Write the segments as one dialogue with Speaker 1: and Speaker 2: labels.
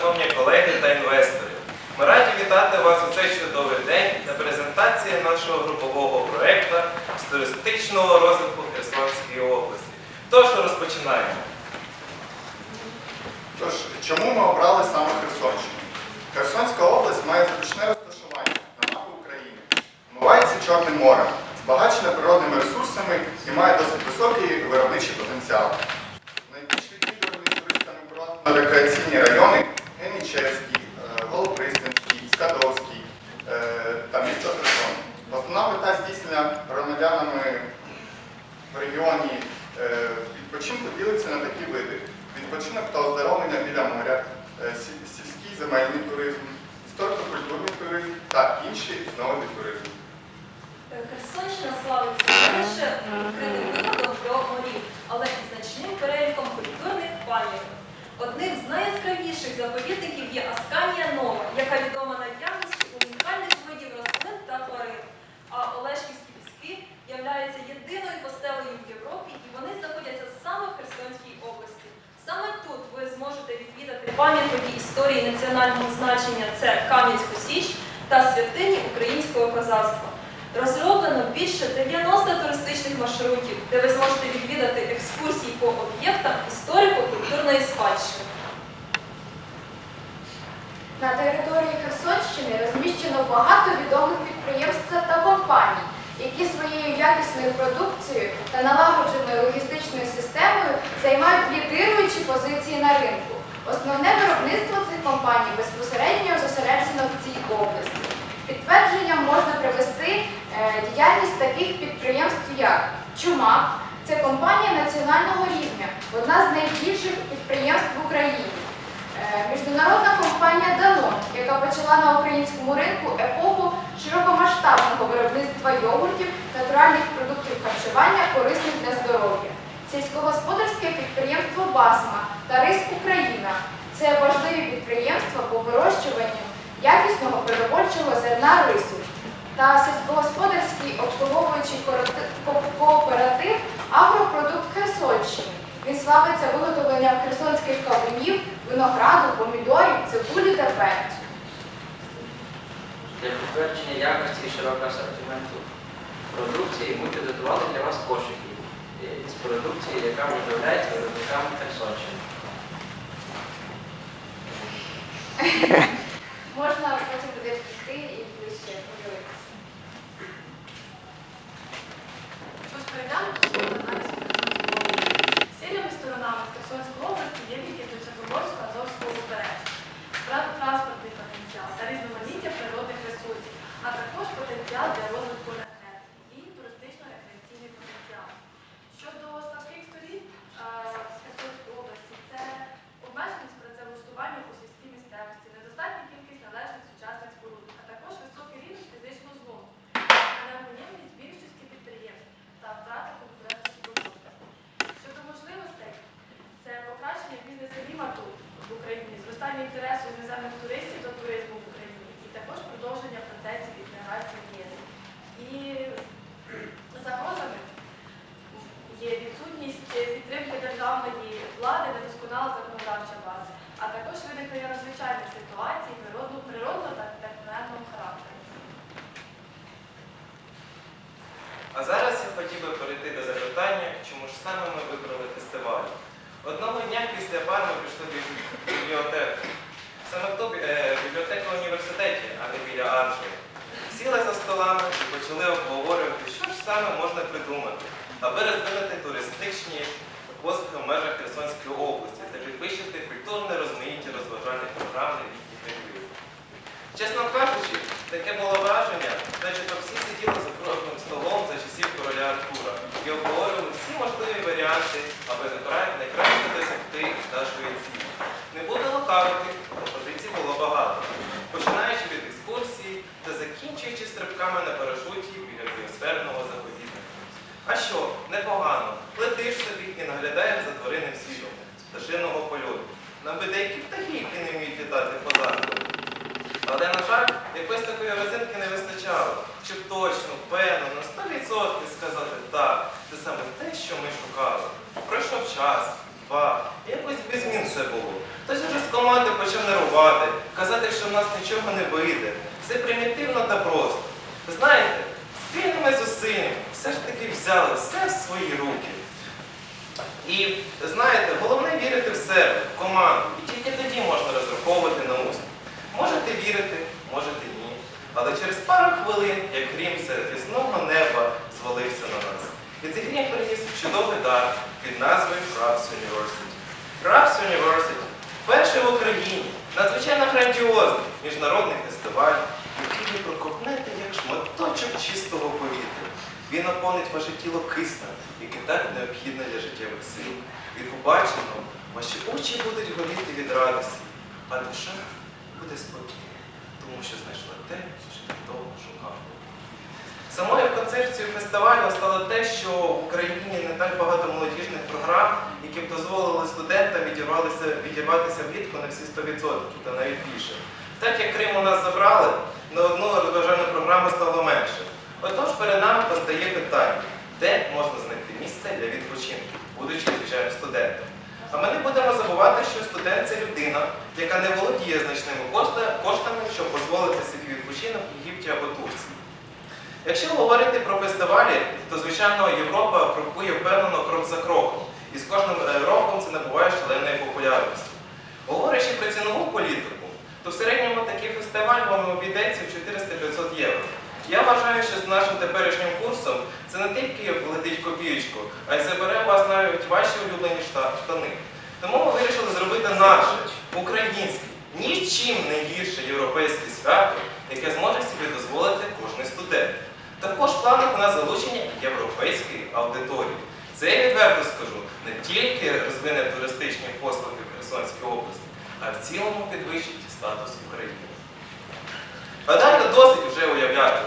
Speaker 1: Шановні колеги та інвестори, ми раді вітати вас у цей чудовий день на презентації нашого групового проєкту з туристичного розвитку Херсонської області. Тож розпочинаємо.
Speaker 2: Тож, чому ми обрали саме Херсонщину? Херсонська область має затишне розташування на мапі України. Вмивається Чорним морем, збагачена природними ресурсами і має досить високий виробничий потенціал. Найбільш відвідувані туристами курортно-рекреаційні райони Генічевський, е, Голопристанський, Скадовський е, та місто Херсон. Основна мета здійснення громадянами в регіоні е, відпочинку ділиться на такі види: відпочинок та оздоровлення біля моря, е, сільський земельний туризм, історико-культурний туризм та інші види туризму.
Speaker 3: Херсонщина славиться лише відкритим виходом до морів, але і значним переліком культурних пам'яток. Одним з найяскравіших заповідників є Асканія Нова, яка відома наявністю унікальних видів рослин та тварин. А Олешківські піски являються єдиною постелею в Європі, і вони знаходяться саме в Херсонській області. Саме тут ви зможете відвідати пам'ятники історії національного значення це Кам'янську Січ та святині українського козацтва. Розроблено більше 90 туристичних маршрутів, де ви зможете відвідати екскурсії по об'єктам історико-культурної спадщини.
Speaker 4: На території Херсонщини розміщено багато відомих підприємств та компаній, які своєю якісною продукцією та налагодженою логістичною системою займають лідируючі позиції на ринку. Основне виробництво цих компаній безпосередньо зосереджено в цій області. Підтвердженням можна привести е, діяльність таких підприємств, як Чумак, це компанія національного рівня, одна з найбільших підприємств в Україні. Е, Міжнародна компанія Danone, яка почала на українському ринку епоху широкомасштабного виробництва йогуртів, натуральних продуктів харчування, корисних для здоров'я. Сільськогосподарське підприємство Басма та Рис Україна це важливі підприємства по вирощуванню якісного продовольчого зерна рису та сільськогосподарський обслуговуючий кооператив Агропродукт Херсонщини. Він славиться виготовленням херсонських кавунів, винограду, помідорів, цибулі та перцю.
Speaker 5: Для підтвердження якості і широкого асортименту продукції ми підготували для вас кошики е, з продукції, яка виготовляється виробниками Херсонщини.
Speaker 4: Можна потім буде піти і ближче подивитися.
Speaker 6: طب بيرس بلت та просто. Знаєте, спільними зусиллями все ж таки взяли все в свої руки. І знаєте, головне вірити в себе, в команду. І тільки тоді можна розраховувати на успіх. Можете вірити, можете ні. Але через пару хвилин, як грім серед різного неба звалився на нас. І цей грім приніс чудовий дар під назвою Крабс University. Крабс University перший в Україні, надзвичайно грандіозний міжнародний фестиваль, який ви проковнете як шматочок чистого повітря. Він наповнить ваше тіло киснем, який так необхідно для життєвих сил. Від побаченого ваші очі будуть горіти від радості, а душа буде спокійна, тому що знайшла те, що так довго шукав. Самою концепцією фестивалю стало те, що в Україні не так багато молодіжних програм, які б дозволили студентам відірватися влітку на всі 100% та навіть більше. Так як Крим у нас забрали, на одну розважальну програму стало менше. Отож перед нами постає питання, де можна знайти місце для відпочинку, будучи звичайно студентом. А ми не будемо забувати, що студент це людина, яка не володіє значними коштами, щоб дозволити собі відпочинок в Єгипті або Турції. Якщо говорити про фестивалі, то звичайно Європа крокує впевнено крок за кроком. І з кожним е, роком це набуває шаленої популярності. Говорячи про цінову політику, то в середньому такий фестиваль вам обійдеться в 400-500 євро. Я вважаю, що з нашим теперішнім курсом це не тільки влетить копієчку, а й забере у вас навіть ваші улюблені шта- штани. Тому ми вирішили зробити наше, українське, нічим не гірше європейське свято, яке зможе собі дозволити кожен студент. Також в планах у нас залучення європейської аудиторії. Це я відверто скажу, не тільки розвине туристичні послуги в Херсонській області, а в цілому підвищить статус України. А досить вже уявляти.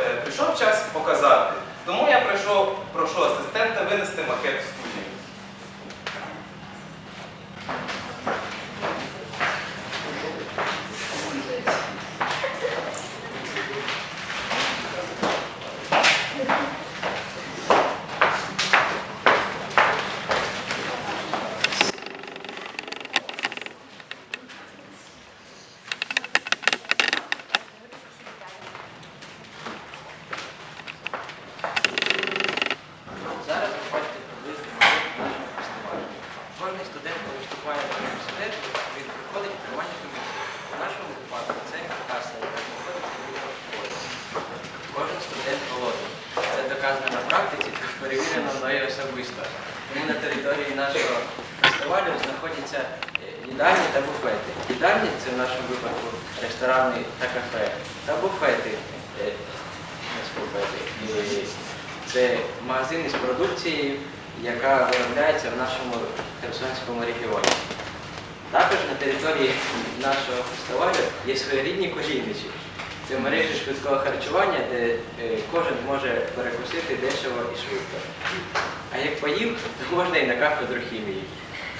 Speaker 6: Е, Прийшов час показати. Тому я прийшов, прошу асистента винести макет в студію.
Speaker 5: Зараз ви бачите приблизно макет нашого фестивалю. Кожний студент, коли вступає в університет, він приходить в приймальну комісію. В нашому випадку це каса, яка знаходиться в школі. Кожен студент голодний. Це доказано на практиці, тож перевірено мною особисто. Тому на території нашого фестивалю знаходяться е, їдальні. Їдальні це в нашому випадку ресторани та кафе, та буфети. е, Це магазини з продукцією, яка виробляється в нашому Херсонському регіоні. Також на території нашого фестивалю є своєрідні колійничі. Це мережі швидкого харчування, де е, кожен може перекусити дешево і швидко. А як поїв, то можна і на кафедру хімії.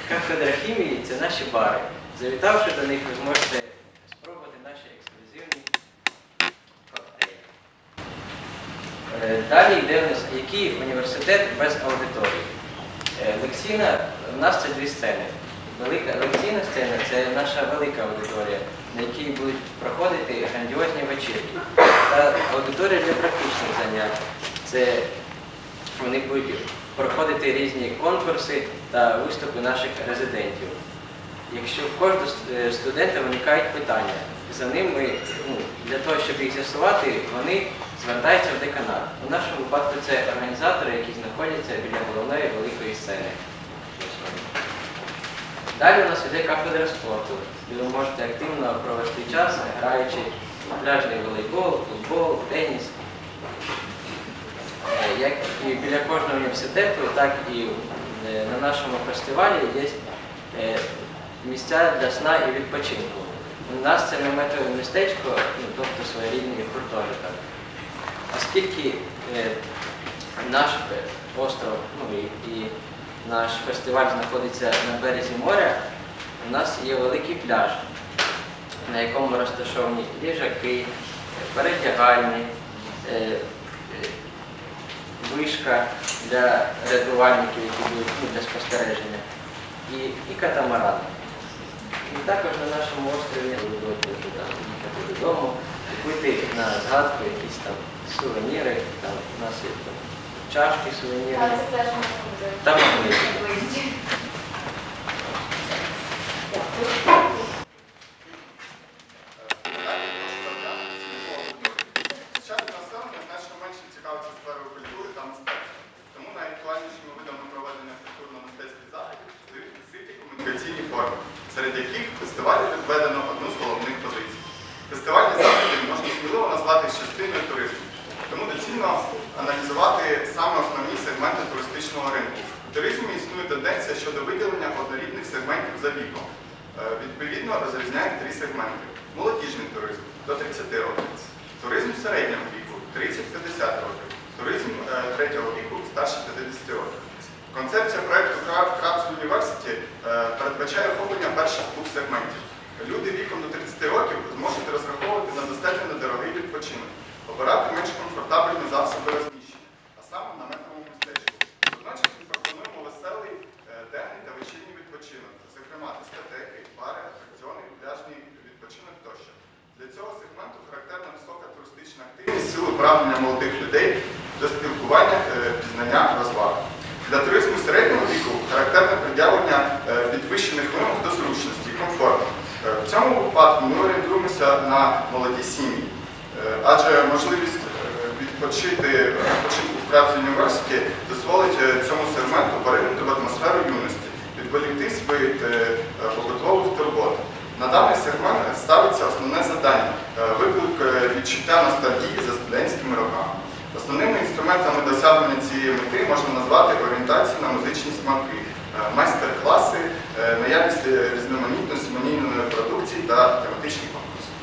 Speaker 5: Кафедра хімії це наші бари. Завітавши до них, ви зможете спробувати наші ексклюзивні коктейлі. Е, Далі йде у нас який університет без аудиторії. Е, Лекційна, у нас це дві сцени. Велика лекційна сцена це наша велика аудиторія, на якій будуть проходити грандіозні вечірки. Та аудиторія для практичних занять. Це вони будуть проходити різні конкурси та виступи наших резидентів. Якщо в кожного студента виникають питання, за ним ми, ну, для того, щоб їх з'ясувати, вони звертаються в деканат. У нашому випадку це організатори, які знаходяться біля головної великої сцени. Далі у нас іде кафедра спорту, де ви можете активно провести час, граючи пляжний волейбол, футбол, теніс. Е, Як і біля кожного університету, так і е, на нашому фестивалі є е, місця для сна і відпочинку. У нас це наметове містечко, ну, тобто своєрідний гуртожиток. Оскільки е, наш остров ну, і, і наш фестиваль знаходиться на березі моря, у нас є великий пляж, на якому розташовані ліжаки, передягальні, е, е, вишка для рятувальників, які будуть ну, для спостереження. і, і катамаран. І також на нашому острові додому, купити на згадку якісь там сувеніри, там у нас є там чашки сувеніри. Там ми
Speaker 4: Ближче.
Speaker 2: Сучасне населення значно менше цікавиться сферою культури та мистецтва. Тому найактуальнішими видами проведення культурно-мистецьких заходів стають відкриті комунікаційні форми, серед яких фестивалі відведено одну з головних позицій. Фестивальні заходи можна сміливо назвати частиною туризму. Тому доцільно аналізувати саме основні сегменти туристичного ринку. У туризмі існує тенденція щодо виділення однорідних сегментів за віком. Е, Відповідно, розрізняють три сегменти: молодіжний туризм до 30 років, туризм середнього віку 30-50 років, туризм е, третього віку старше 50 років. Концепція проєкту Crabs University передбачає охоплення перших двох сегментів. Люди віком до 30 років зможуть розраховувати на достатньо недорогий відпочинок, обирати менш комфортабельні засоби розміщення, а саме в наметовому містечку. Водночас ми пропонуємо веселий е, денний та вечірній відпочинок, зокрема дискотеки, бари, атракціони, пляжний відпочинок тощо. Для цього сегменту характерна висока туристична активність, сили прагнення молодих людей до спілкування, е, пізнання, розваг. Для випадку ми орієнтуємося на молоді сім'ї, Е, адже можливість е, відпочити в Крабс University дозволить е, цьому сегменту поринути в атмосферу юності, відволікти від побутових турбот. На даний сегмент ставиться основне завдання виклик відчуття ностальгії за студентськими роками. Основними інструментами досягнення цієї мети можна назвати орієнтацію на музичні смаки, е, майстер-класи, е, наявність е, різноманітної симонійної продукції та тематичних конкурсів.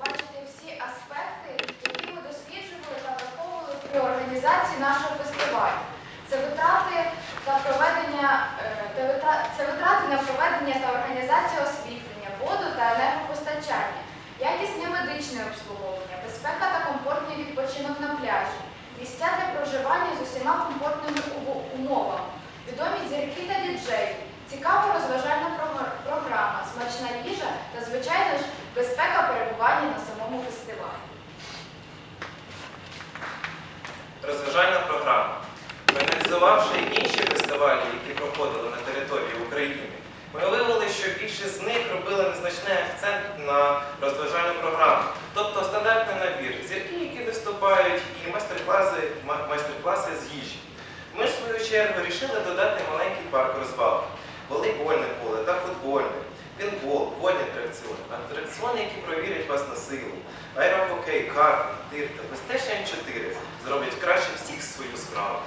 Speaker 4: Бачити всі аспекти, які ми досліджували та враховували при організації нашого фестивалю. Це витрати та проведення е, та витра- це витрати на проведення та організацію освітлення, воду та енергопостачання, якісне медичне обслуговування, безпека та комфортний відпочинок на пляжі, місця для усіма комфортними умовами, відомі зірки та діджеї, цікава розважальна програма, смачна їжа та, звичайно ж, безпека перебування на самому фестивалі.
Speaker 6: Розважальна програма. Проаналізувавши інші фестивалі, які проходили на території України, ми виявили, що більшість з них робили незначний акцент на розважальну програму, тобто стандартний набір, зірки, які виступають, і майстер-класи, майстер-класи з їжі. Ми ж в свою чергу вирішили додати маленький парк розваг, волейбольне поле та футбольне, пінбол, водні атракціони, атракціони, які провірять вас на силу, аерохокей, карти, тир та PlayStation 4 зроблять краще всіх свою справу.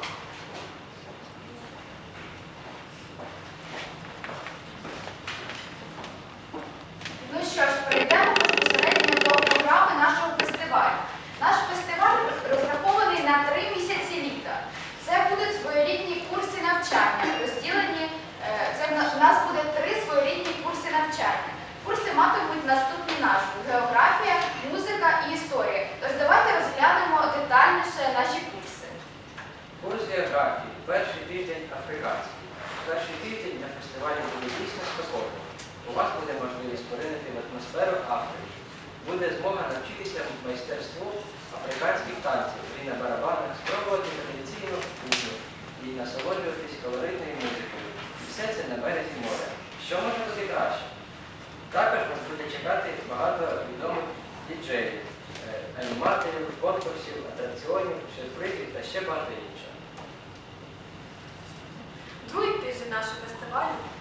Speaker 4: Ну що ж, перейдемо безпосередньо до програми нашого фестивалю. Наш фестиваль розрахований на три місяці літа. Це будуть своєрідні курси навчання, розділені. е, Це в на- в нас буде три своєрідні курси навчання. Курси матимуть наступні назви: географія, музика і історія. Тож давайте розглянемо детальніше наші курси.
Speaker 5: Курс географії, перший тиждень африканський. Перший тиждень на фестивалі буде дійсно спекотно. У вас буде можливість поринути в атмосферу Африки. Буде змога навчитися майстерству африканських танців і на барабанах спробувати традиційну кухню і насолоджуватись колоритною музикою. І все це на березі моря. Що може бути краще? Також вас буде чекати багато відомих діджеїв, е, аніматорів, конкурсів, атракціонів, сюрпризів та ще багато іншого.
Speaker 7: Другий тиждень нашого фестивалю Другий тиждень нашого фестивалю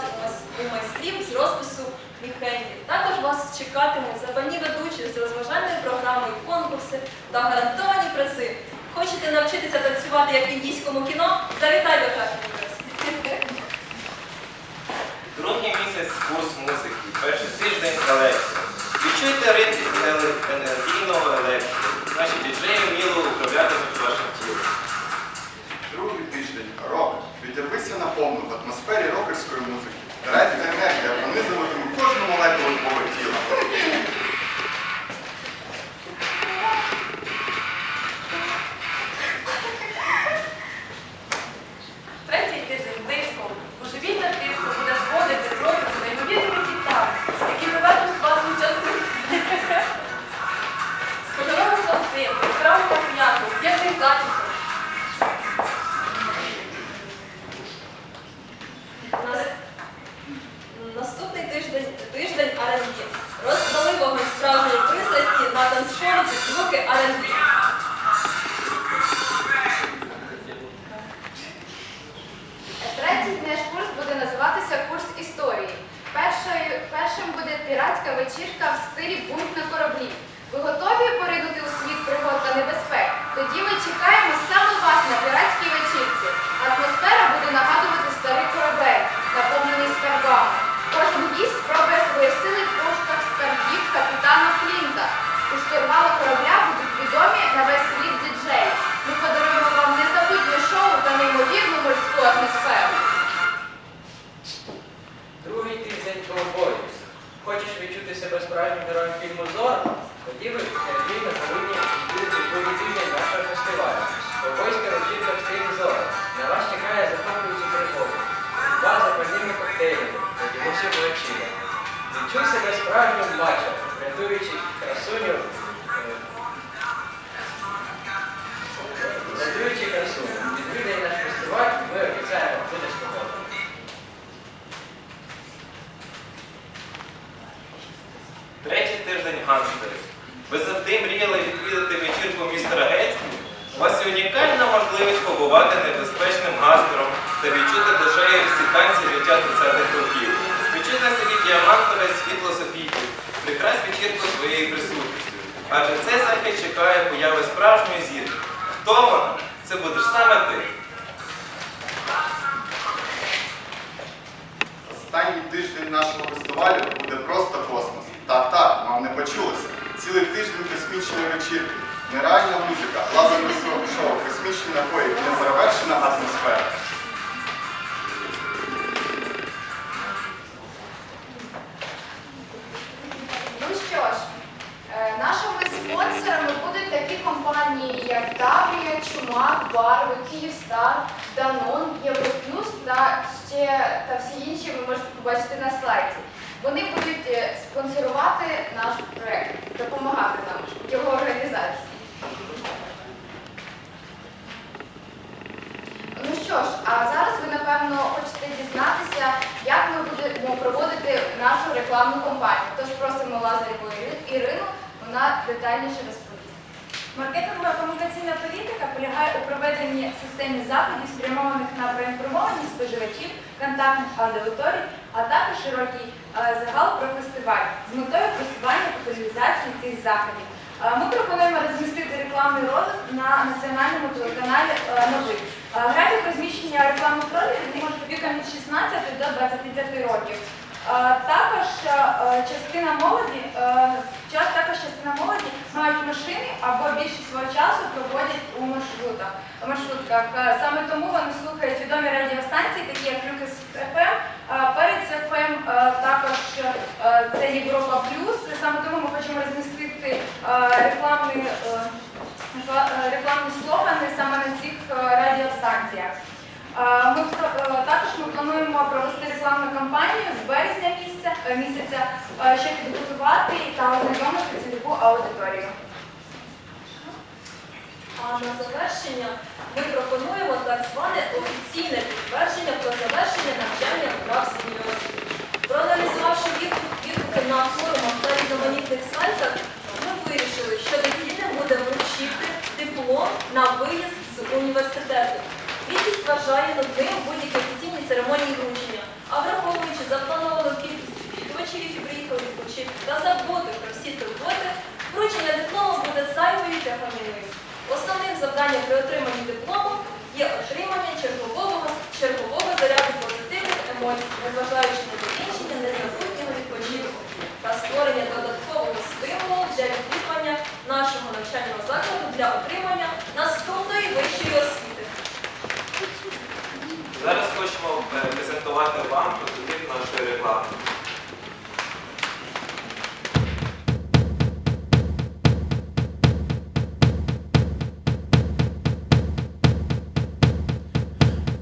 Speaker 3: класи у майстрів з розпису міхеньків. Також вас чекатимуть забавні ведучі з розважальною програмою, конкурси та гарантовані призи. Хочете навчитися танцювати як в індійському кіно? Завітайте в Харків.
Speaker 6: Другий місяць курс музики. Перший тиждень електро. Відчуйте ритм енергійного електро. Наші діджеї вміло управляти вашим
Speaker 2: тіло. Підірвися на повну в атмосфері рокерської музики. Дарайте енергія пронизуватиме кожну молекулу твого тіла.
Speaker 8: Hudson Square. полягає у проведенні системи заходів, спрямованих на проінформованість споживачів, контактних аудиторій, а також широкий е, загал про фестиваль з метою просування популяризації цих заходів. Е, ми пропонуємо розмістити рекламний ролик на національному телеканалі е, Новий. Графік розміщення рекламних роликів може віком від 16 до 25 років. Е, також е, частина молоді, е, також частина молоді мають машини або більшість свого часу проводять у маршрутах. маршрутках. Саме тому вони слухають відомі радіостанції, такі як Люкс ФМ, перед ФМ також це Європа Плюс. Саме тому ми хочемо розмістити рекламні, рекламні слогани саме на цих радіостанціях. Е, Ми е, також ми плануємо провести рекламну кампанію з березня місяця, е, місяця е, щоб підготувати та ознайомити цільову аудиторію.
Speaker 3: А на завершення ми пропонуємо так зване офіційне підтвердження про завершення навчання в Бравській освіті. Проаналізувавши відгуки на форумах та різноманітних сайтах, ми вирішили, що доцільним буде вручити диплом на виїзд з університету. Більшість вважає нудним будь-які офіційні церемонії вручення, а враховуючи заплановану кількість відвідувачів, які приїхали відпочити та заботи про всі турботи, вручення диплому буде зайвою та фамільною. Основним завданням при отриманні диплому є отримання чергового, чергового заряду позитивних емоцій, незважаючи на закінчення незабутнього відпочинку та створення додаткового стимулу для відвідування нашого навчального закладу для отримання наступної вищої освіти.
Speaker 6: презентувати вам прототип нашої реклами.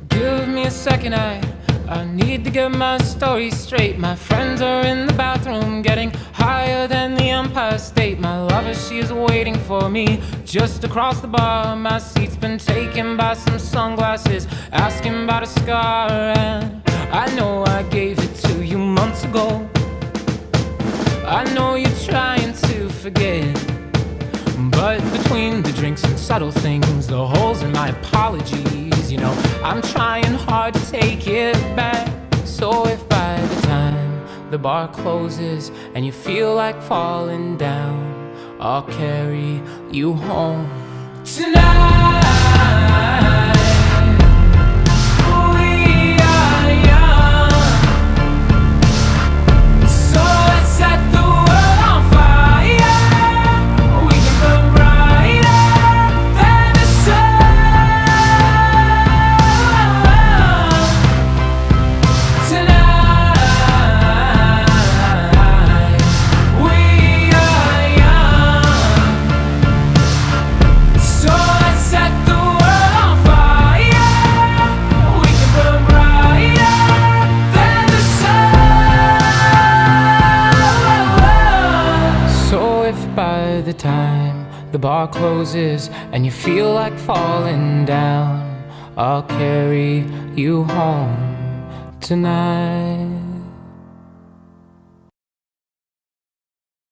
Speaker 9: Give me a second, I I need to get my story straight. My friends are in the bathroom, getting higher than the Empire State. My lover, she is waiting for me just across the bar. My seat's been taken by some sunglasses, asking about a scar. And I know I gave it to you months ago. I know you're trying to forget. But between the drinks and subtle things, the holes in my apologies, you know, I'm trying hard to take it back. So if by the time the bar closes and you feel like falling down, I'll carry you home tonight. And you feel like falling down, I'll carry you home tonight.